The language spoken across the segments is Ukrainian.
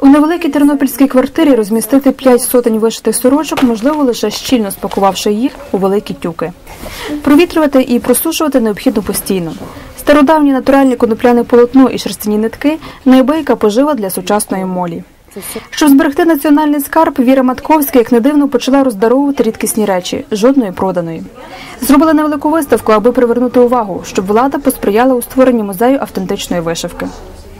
У невеликій тернопільській квартирі розмістити п'ять сотень вишитих сорочок можливо лише щільно спакувавши їх у великі тюки. Провітрювати і просушувати необхідно постійно. Стародавнє натуральне конопляне полотно і шерстяні нитки неабияка пожива для сучасної молі. Щоб зберегти національний скарб, Віра Матковська, як не дивно, почала роздаровувати рідкісні речі, жодної проданої. Зробила невелику виставку, аби привернути увагу, щоб влада посприяла у створенні музею автентичної вишивки.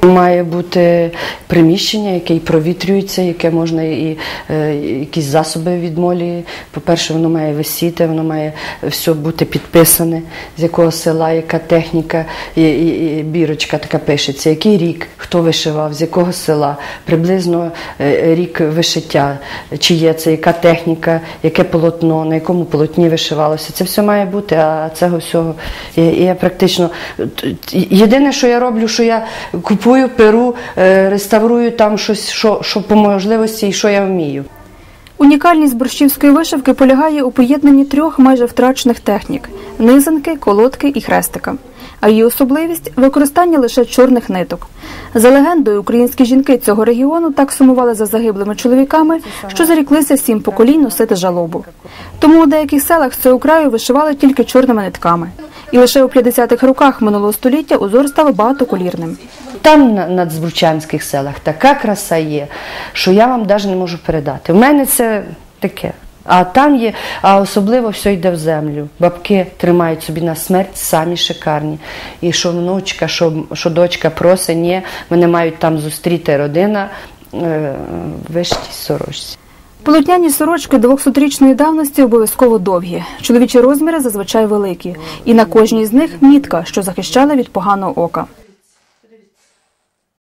Має бути приміщення, яке і провітрюється, яке можна і е, якісь засоби від молі. По-перше, воно має висіти, воно має все бути підписане, з якого села, яка техніка, і, і, і бірочка така пишеться, який рік, хто вишивав, з якого села, приблизно е, рік вишиття, чи є це, яка техніка, яке полотно, на якому полотні вишивалося. Це все має бути, а цього всього і я практично єдине, що я роблю, що я купую, перу, е, реставрую там щось, що, що по можливості і що я вмію. Унікальність борщівської вишивки полягає у поєднанні трьох майже втрачених технік низанки, колодки і хрестика. А її особливість використання лише чорних ниток. За легендою, українські жінки цього регіону так сумували за загиблими чоловіками, що заріклися сім поколінь носити жалобу. Тому у деяких селах з цього краю вишивали тільки чорними нитками. І лише у 50-х роках минулого століття узор став багатоколірним. Там на надзбручанських селах така краса є, що я вам навіть не можу передати. У мене це таке. А там є, а особливо все йде в землю. Бабки тримають собі на смерть самі шикарні. І що внучка, що, що дочка просить, ні, мене мають там зустріти родина е, в вишитій сорочці. Полотняні сорочки 200-річної давності обов'язково довгі. Чоловічі розміри зазвичай великі, і на кожній з них мітка, що захищала від поганого ока.